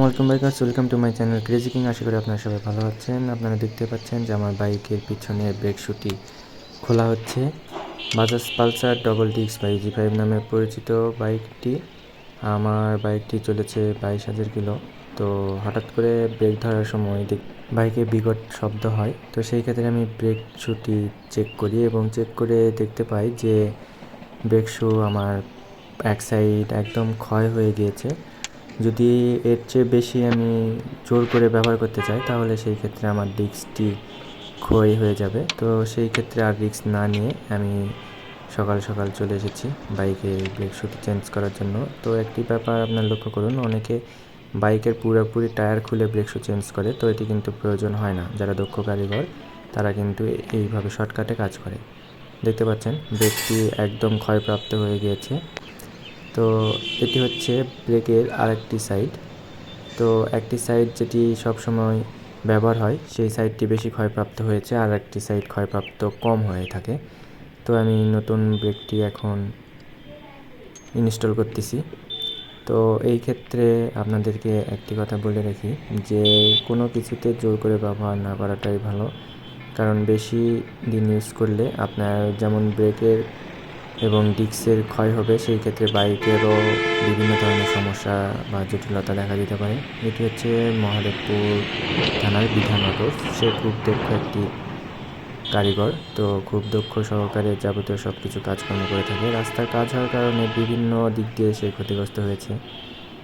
Welcome bikers welcome to my channel crazy king আশা করি আপনারা সবাই ভালো আছেন। আপনারা দেখতে পাচ্ছেন যে আমার বাইকের পিছনে ব্রেক শুটি খোলা হচ্ছে। বাজাজ পালসার ডবল ডিক্স বা জি ফাইভ নামে পরিচিত বাইকটি। আমার বাইকটি চলেছে বাইশ হাজার কিলো। তো হঠাৎ করে ব্রেক ধরার সময় দেখ, বাইকে বিকট শব্দ হয়। তো সেই ক্ষেত্রে আমি ব্রেক শুটি চেক করি এবং চেক করে দেখতে পাই যে ব্রেক শু আমার এক সাইড একদম ক্ষয় হয়ে গিয়েছে। যদি এর চেয়ে বেশি আমি জোর করে ব্যবহার করতে চাই, তাহলে সেই ক্ষেত্রে আমার ডিস্কটি ক্ষয় হয়ে যাবে। তো সেই ক্ষেত্রে আর রিস্ক না নিয়ে আমি সকাল সকাল চলে এসেছি বাইকে ব্রেক শুটি চেঞ্জ করার জন্য। তো একটি ব্যাপার আপনার লক্ষ্য করুন, অনেকে বাইকের পুরোপুরি টায়ার খুলে ব্রেক শু চেঞ্জ করে, তো এটি কিন্তু প্রয়োজন হয় না। যারা দক্ষ কারিগর, তারা কিন্তু এইভাবে শর্টকাটে কাজ করে। দেখতে পাচ্ছেন, ব্রেকটি একদম ক্ষয়প্রাপ্ত হয়ে গিয়েছে। তো এটি হচ্ছে ব্রেকের আরেকটি সাইড। তো একটি সাইড যেটি সবসময় ব্যবহার হয়, সেই সাইডটি বেশি ক্ষয়প্রাপ্ত হয়েছে আর একটি সাইড ক্ষয়প্রাপ্ত কম হয়ে থাকে। তো আমি নতুন ব্রেকটি এখন ইনস্টল করতেছি। তো এই ক্ষেত্রে আপনাদেরকে একটি কথা বলে রাখি যে, কোনো কিছুতে জোর করে ব্যবহার না করাটাই ভালো। কারণ বেশি দিন ইউজ করলে আপনার যেমন ব্রেকের এবং ডিস্কের ক্ষয় হবে, সেই ক্ষেত্রে বাইকেরও বিভিন্ন ধরনের সমস্যা বা জটিলতা দেখা দিতে পারে। এটি হচ্ছে মহাদেবপুর থানার বিধান অটো সে খুব দক্ষ একটি কারিগর। তো খুব দক্ষ সহকারে যাবতীয় সব কিছু কাজকর্ম করে থাকে। রাস্তার কাজ হওয়ার কারণে বিভিন্ন দিক দিয়ে সে ক্ষতিগ্রস্ত হয়েছে।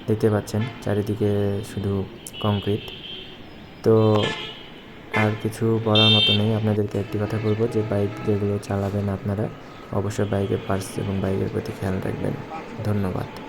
দেখতে পাচ্ছেন, চারিদিকে শুধু কংক্রিট। তো আর কিছু বলার মতো নেই। আপনাদেরকে একটি কথা বলব, যে বাইক যেগুলো চালাবেন আপনারা অবশ্যই বাইকের পার্টস এবং বাইকের প্রতি খেয়াল রাখবেন। ধন্যবাদ।